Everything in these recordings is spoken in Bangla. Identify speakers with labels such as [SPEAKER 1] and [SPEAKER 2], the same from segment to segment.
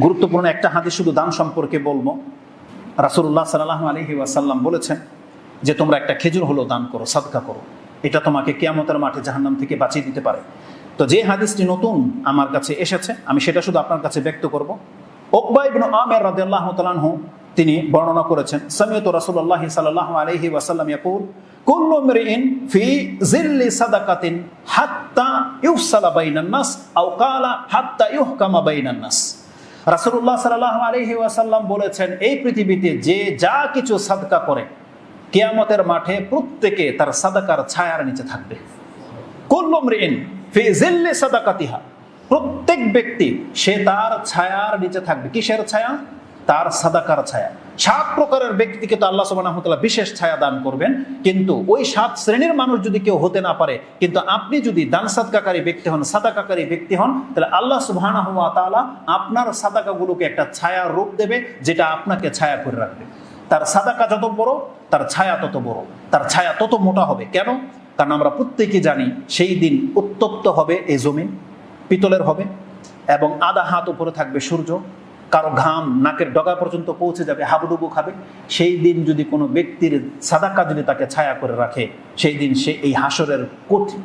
[SPEAKER 1] গুরুত্বপূর্ণ একটা হাদিস শুধু দান সম্পর্কে বলব। রাসুল্লাহ সাল্লাহ আলহি ওয়াসাল্লাম বলেছেন যে, তোমরা একটা খেজুর হলো দান করো, সাদকা করো। এটা তোমাকে কেয়ামতের মাঠে জাহান্নাম থেকে বাঁচিয়ে দিতে পারে। তো যে হাদিসটি নতুন আমার কাছে এসেছে, আমি সেটা শুধু আপনার কাছে ব্যক্ত করব। ওকবা ইবনু আমের রাদিয়াল্লাহু তাআলাহু তিনি বর্ণনা করেছেন, সামিয়তু রাসূলুল্লাহ সাল্লাল্লাহু আলাইহি ওয়াসাল্লাম ইয়াকুল, কুল্লু মরিইন ফি জিল্লি সাদাকাতিন হাত্তা ইউফসালা বাইনান নাস, আও কালা হাত্তা ইউহকামা বাইনান নাস। রাসূলুল্লাহ সাল আলহি ওয়াসাল্লাম বলেছেন, এই পৃথিবীতে যে যা কিছু সাদকা করে, কেয়ামতের মাঠে প্রত্যেকে তার সাদাকার ছায়ার নিচে থাকবে। প্রত্যেক ব্যক্তি সে তার ছায়ার নিচে থাকবে। কিসের ছায়া? তার সাদাকার ছায়া। সাত প্রকারের ব্যক্তিকে তো আল্লাহ ওয়া বিশেষ ছায়া দান করবেন। কিন্তু ওই সাত শ্রেণির মানুষ যদি কেউ হতে না পারে, কিন্তু আপনি যদি দান সাদকাকারী ব্যক্তি হন, সাদাকাকারী ব্যক্তি হন, তাহলে আল্লাহ তাআলা আপনার সাদাকাগুলোকে একটা ছায়ার রূপ দেবে, যেটা আপনাকে ছায়া করে রাখবে। তার সাদাকা যত বড়, তার ছায়া তত বড়। তার ছায়া তত মোটা হবে। কেন? কারণ আমরা প্রত্যেকে জানি সেই দিন উত্তপ্ত হবে এ জমিন, পিতলের হবে এবং আধা হাত উপরে থাকবে সূর্য। কারও ঘাম নাকের ডগা পর্যন্ত পৌঁছে যাবে, হাবুডুবু খাবে। সেই দিন যদি কোনো ব্যক্তির সাদাকা যদি তাকে ছায়া করে রাখে, সেই দিন সে এই হাসরের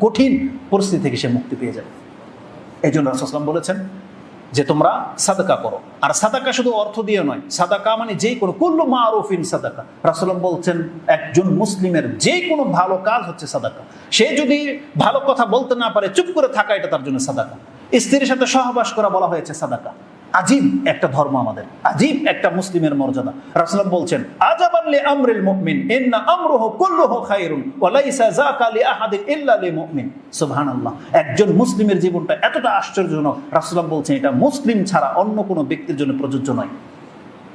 [SPEAKER 1] কঠিন পরিস্থিতি থেকে সে মুক্তি পেয়ে যাবে। এই জন্য রাসুসলাম বলেছেন যে, তোমরা সাদাকা করো। আর সাদাকা শুধু অর্থ দিয়ে নয়, সাদাকা মানে যে কোনো, কুল্লু মারুফিন সাদাকা। রাসুলাম বলছেন, একজন মুসলিমের যে কোনো ভালো কাজ হচ্ছে সাদাকা। সে যদি ভালো কথা বলতে না পারে, চুপ করে থাকা এটা তার জন্য সাদাকা। স্ত্রীর সাথে সহবাস করা বলা হয়েছে সাদাকা। আজীব একটা ধর্ম আমাদের। আজীব একটা মুসলিমের মর্যাদা। রাসলাম বলছেন আজাবানলে আমরিল মুমিন, ইন্না আমরুহু কুল্লুহু খায়রুন, ওয়া লাইসা যাকা লি আহাদিন ইল্লা লি মুমিন। সুবহানাল্লাহ। একজন মুসলিমের জীবনটা এতটা আশ্চর্যজনক রাসলাম বলছেন, এটা মুসলিম ছাড়া অন্য কোনো ব্যক্তির জন্য প্রযোজ্য নয়।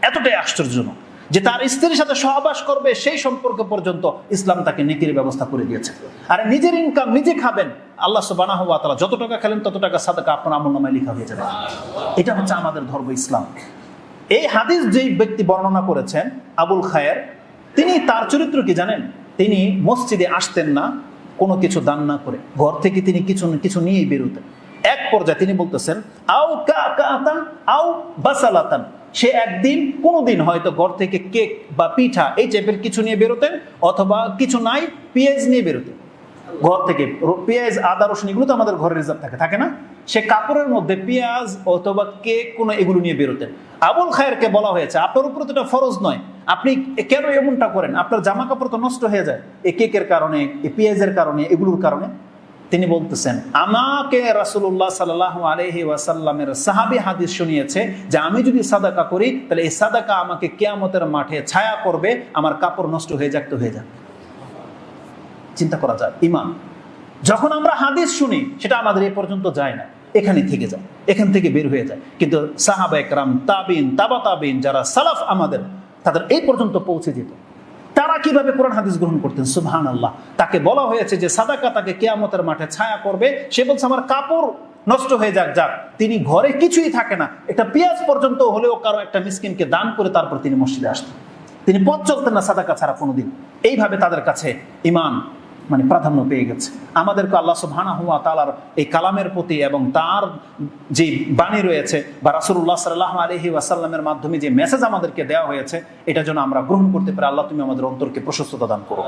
[SPEAKER 1] এতটাই আশ্চর্যজনক। যে তার স্ত্রীর সাথে সহবাস করবে সেই সম্পর্ক পর্যন্ত ইসলাম তাকে নেকির ব্যবস্থা করে দিয়েছে। আর নিজের ইনকাম নিজে খাবেন, আল্লাহ সুবাহ তাআলা যত টাকা খেলেন তত টাকা সাদাকা আপনার আমল নামায় লেখা হয়ে যাবে। এটা হচ্ছে আমাদের ধর্ম ইসলাম। এই হাদিস যেই ব্যক্তি বর্ণনা করেছেন, আবুল খায়ের, তিনি তার চরিত্র কি জানেন? তিনি মসজিদে আসতেন না, কোনো কিছু দান না করে। ঘর থেকে তিনি কিছু কিছু নিয়েই বেরোতেন। এক পর্যায়ে তিনি বলতেছেন, আও কা কাতান আও বাসালাতান। সে একদিন, কোনোদিন হয়তো ঘর থেকে কেক বা পিঠা এই টাইপের কিছু নিয়ে বেরোতেন, অথবা কিছু নাই, পেঁয়াজ নিয়ে বেরোতেন। ঘর থেকে পেঁয়াজ, আদা, রসুন, এগুলো তো আমাদের ঘরের রিজার্ভ থাকে থাকে না? সে কাপড়ের মধ্যে পেঁয়াজ অথবা কেক, কোনো এগুলো নিয়ে বেরোতেন। আবুল খায়েরকে বলা হয়েছে, আপনার উপরে তো এটা ফরজ নয়। আপনি কেন এমনটা করেন? আপনার জামা কাপড় তো নষ্ট হয়ে যায়। এই কেকের কারণে এই পেঁয়াজের কারণে, এগুলোর কারণে। তিনি বলতেছেন, আমাকে রাসূলুল্লাহ সাল্লাহ আলহি ওয়াসাল্লামের সাহাবি হাদিস শুনিয়েছে যে আমি যদি সাদাকা করি, তাহলে এই সাদাকা আমাকে কেয়ামতের মাঠে ছায়া করবে, আমার কাপড় নষ্ট হয়ে যাক হয়ে যাক। চিন্তা করা যায়, ইমান। যখন আমরা হাদিস শুনি, সেটা আমাদের এ পর্যন্ত যায় না এখানে থেকে যায়, এখান থেকে বের হয়ে যায়। কিন্তু সাহাবা একরাম তাবিন তাবা তাবিন যারা সালাফ আমাদের, তাদের এই পর্যন্ত পৌঁছে যেত। তারা কীভাবে কোরআন হাদিস গ্রহণ করতেন? সুবহান আল্লাহ তাকে বলা হয়েছে যে সাদাকা তাকে কেয়ামতের মাঠে ছায়া করবে। সে বলছে, আমার কাপড় নষ্ট হয়ে যাক যাক। তিনি ঘরে কিছুই থাকে না। একটা পেঁয়াজ পর্যন্ত হলেও কারও একটা মিসকিনকে দান করে তারপর তিনি মসজিদে আসতেন। তিনি পথ চলতেন না সাদাকা ছাড়া কোনোদিন। এইভাবে তাদের কাছে ইমান মানে প্রাধান্য পেয়ে গেছে। আমাদেরকে আল্লাহ সুবহানাহু হুয়া তাআলার এই কালামের প্রতি এবং তার যে বাণী রয়েছে বা রাসূলুল্লাহ সাল্লাহ আলাইহি ওয়াসাল্লামের মাধ্যমে যে মেসেজ আমাদেরকে দেওয়া হয়েছে, এটা যেন আমরা গ্রহণ করতে পারি। আল্লাহ তুমি আমাদের অন্তরকে প্রশস্ততা দান করো।